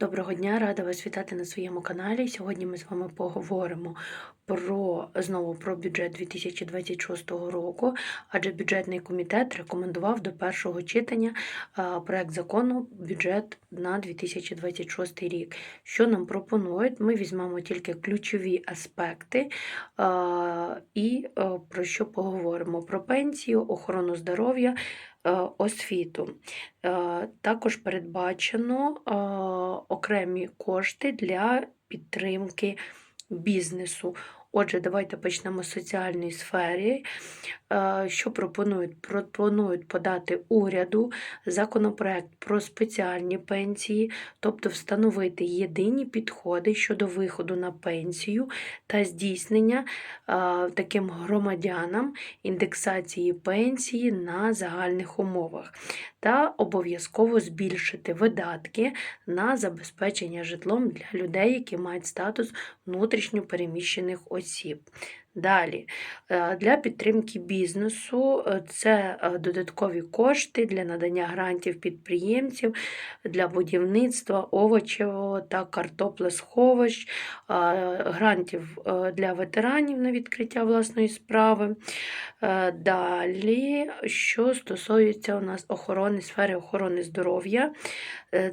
Доброго дня, рада вас вітати на своєму каналі. Сьогодні ми з вами поговоримо про знову про бюджет 2026 року, адже бюджетний комітет рекомендував до першого читання а, проект закону бюджет на 2026 рік. Що нам пропонують? Ми візьмемо тільки ключові аспекти і про що поговоримо: про пенсію, охорону здоров'я. Е, Освіту. Е, Також передбачено е, окремі кошти для підтримки бізнесу. Отже, давайте почнемо з соціальної сфери. Е, Що пропонують? Пропонують подати уряду законопроект про спеціальні пенсії, тобто встановити єдині підходи щодо виходу на пенсію та здійснення е, таким громадянам індексації пенсії на загальних умовах та обов'язково збільшити видатки на забезпечення житлом для людей, які мають статус внутрішньо переміщених осіб осіб. Далі, е, для підтримки бізнесу е, це е, додаткові кошти для надання грантів підприємців для будівництва овочевого та картоплесховищ, грантів для ветеранів на відкриття власної справи. Далі, що стосується у нас охорони, сфери охорони здоров'я,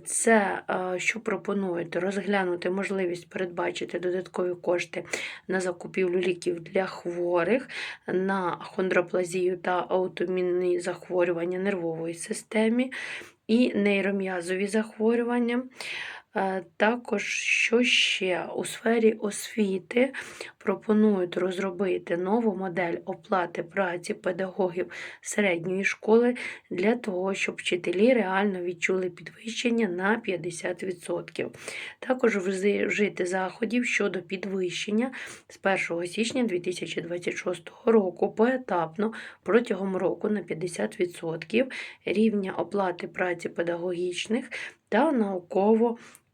це що пропонують розглянути можливість передбачити додаткові кошти на закупівлю ліків для хворих на хондроплазію та аутомінні захворювання нервової системи і нейром'язові захворювання. Е, Також, що ще у сфері освіти пропонують розробити нову модель оплати праці педагогів середньої школи для того, щоб вчителі реально відчули підвищення на 50%. Також вжити заходів щодо підвищення з 1 січня 2026 року поетапно протягом року на 50% рівня оплати праці педагогічних та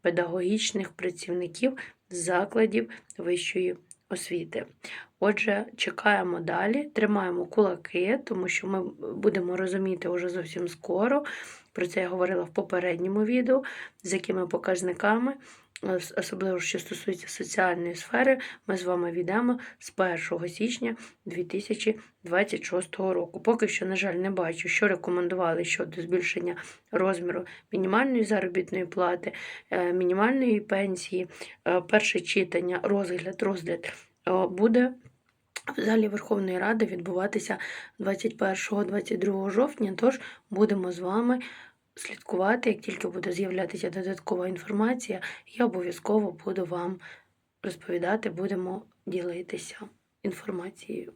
науково-педагогічних працівників закладів вищої освіти. Отже, чекаємо далі, тримаємо кулаки, тому що ми будемо розуміти вже зовсім скоро. Про це я говорила в попередньому відео, з якими показниками, особливо що стосується соціальної сфери, ми з вами відемо з 1 січня 2026 року. Поки що, на жаль, не бачу, що рекомендували щодо збільшення розміру мінімальної заробітної плати, е, мінімальної пенсії. Е, Перше читання, розгляд, розгляд е, буде. В залі Верховної Ради відбуватися 21-22 жовтня, тож будемо з вами слідкувати, як тільки буде з'являтися додаткова інформація, я обов'язково буду вам розповідати, будемо ділитися інформацією.